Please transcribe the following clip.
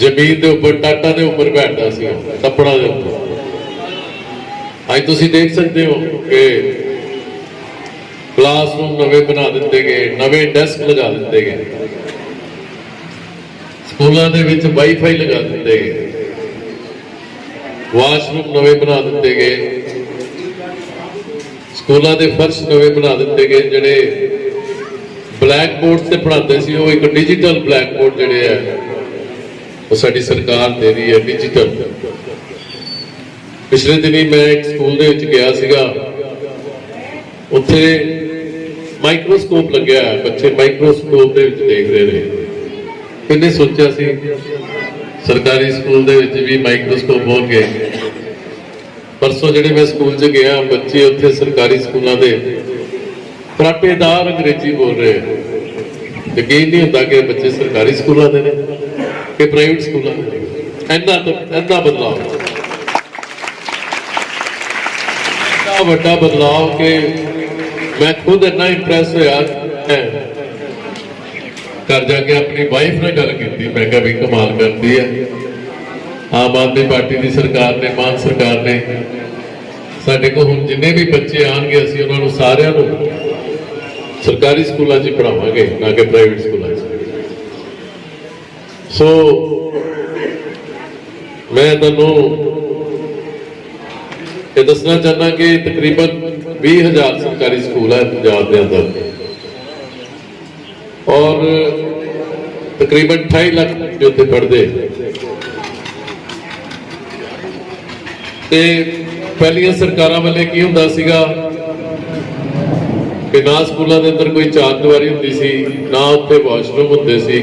ਜ਼ਮੀਨ ਦੇ ਉੱਪਰ, ਟਾਟਾ ਦੇ ਉੱਪਰ ਬੈਠਦਾ ਸੀ ਟੱਪੜਾ ਦੇ ਉੱਪਰ। ਅੱਜ ਤੁਸੀਂ ਦੇਖ ਸਕਦੇ ਹੋ ਕਿ ਕਲਾਸਰੂਮ ਨਵੇਂ ਬਣਾ ਦਿੱਤੇ ਗਏ, ਨਵੇਂ ਡੈਸਕ ਲਗਾ ਦਿੱਤੇ ਗਏ। ਸਕੂਲਾਂ ਦੇ ਵਿੱਚ ਵਾਈਫਾਈ ਲਗਾ ਦਿੱਤੇ ਗਏ। ਵਾਸ਼ਰੂਮ ਨਵੇਂ ਬਣਾ ਦਿੱਤੇ ਗਏ। ਸਕੂਲਾਂ ਦੇ ਫਰਸ਼ ਨਵੇਂ ਬਣਾ ਦਿੱਤੇ ਗਏ, ਜਿਹੜੇ ਬਲੈਕ ਬੋਰਡ ਤੇ ਪੜ੍ਹਾਉਂਦੇ ਸੀ, ਉਹ ਇੱਕ ਡਿਜੀਟਲ ਬਲੈਕ ਬੋਰਡ ਜਿਹੜੇ ਆ ਉਹ ਸਾਡੀ ਸਰਕਾਰ ਦੇ ਰਹੀ ਹੈ ਡਿਜੀਟਲ। ਪਿਛਲੇ ਦਿਨੀ ਮੈਂ ਇੱਕ ਸਕੂਲ ਦੇ ਵਿੱਚ ਗਿਆ ਸੀਗਾ। ਉੱਥੇ ਮਾਈਕਰੋਸਕੋਪ ਲੱਗਿਆ ਬੱਚੇ ਮਾਈਕਰੋਸਕੋਪ ਦੇ ਵਿੱਚ ਦੇਖ ਰਹੇ ਨੇ। ਕਿੰਨੇ ਸੋਚਿਆ ਸੀ, ਸਰਕਾਰੀ ਸਕੂਲ ਦੇ ਵਿੱਚ ਵੀ ਮਾਈਕਰੋਸਕੋਪ ਹੋਣਗੇ। ਪਰਸੋਂ ਜਿਹੜੇ ਮੈਂ ਸਕੂਲ 'ਚ ਗਿਆ, ਬੱਚੇ ਉੱਥੇ ਸਰਕਾਰੀ ਸਕੂਲਾਂ ਦੇ ਫਰਾਟੇਦਾਰ ਅੰਗਰੇਜ਼ੀ ਬੋਲ ਰਹੇ। ਯਕੀਨ ਨਹੀਂ ਹੁੰਦਾ ਕਿ ਬੱਚੇ ਸਰਕਾਰੀ ਸਕੂਲਾਂ ਦੇ ਨੇ। ਕਿ ਪ੍ਰਾਈਵੇਟ ਸਕੂਲਾਂ ਇੰਨਾ ਇੰਨਾ ਬਦਲਾਅ। ਇੰਨਾ ਵੱਡਾ ਬਦਲਾਅ ਕਿ ਮੈਂ ਖੁਦ ਇੰਨਾ ਇੰਪ੍ਰੈਸ ਹੋਇਆ ਮੈਂ ਘਰ ਜਾ ਕੇ ਆਪਣੀ ਵਾਈਫ ਨਾਲ ਗੱਲ ਕੀਤੀ। ਮੈਂ ਕਿਹਾ ਵੀ ਕਮਾਲ ਕਰਦੀ ਹੈ ਆਮ ਆਦਮੀ ਪਾਰਟੀ ਦੀ ਸਰਕਾਰ ਨੇ, ਮਾਨ ਸਰਕਾਰ ਨੇ। ਸਾਡੇ ਕੋਲ ਹੁਣ ਜਿੰਨੇ ਵੀ ਬੱਚੇ ਆਣਗੇ ਅਸੀਂ ਉਹਨਾਂ ਨੂੰ ਸਾਰਿਆਂ ਨੂੰ ਸਰਕਾਰੀ ਸਕੂਲਾਂ 'ਚ ਹੀ ਪੜਾਵਾਂਗੇ ਨਾ ਕਿ ਪ੍ਰਾਈਵੇਟ ਸਕੂਲਾਂ ਸੋ ਮੈਂ ਤੁਹਾਨੂੰ ਇਹ ਦੱਸਣਾ ਚਾਹੁੰਦਾ ਕਿ ਤਕਰੀਬਨ 20000 ਸਰਕਾਰੀ ਸਕੂਲ ਹੈ ਪੰਜਾਬ ਦੇ ਅੰਦਰ। ਔਰ ਤਕਰੀਬਨ 28 ਲੱਖ ਬੱਚੇ ਉੱਥੇ ਪੜ੍ਹਦੇ। ਤੇ ਪਹਿਲੀਆਂ ਸਰਕਾਰਾਂ ਵੱਲੇ ਕੀ ਹੁੰਦਾ ਸੀਗਾ? ਕਿ ਨਾ ਸਕੂਲਾਂ ਦੇ ਅੰਦਰ ਕੋਈ ਚਾਰ ਦੀਵਾਰੀ ਹੁੰਦੀ ਸੀ, ਨਾ ਉੱਥੇ ਵਾਸ਼ਰੂਮ ਹੁੰਦੇ ਸੀ।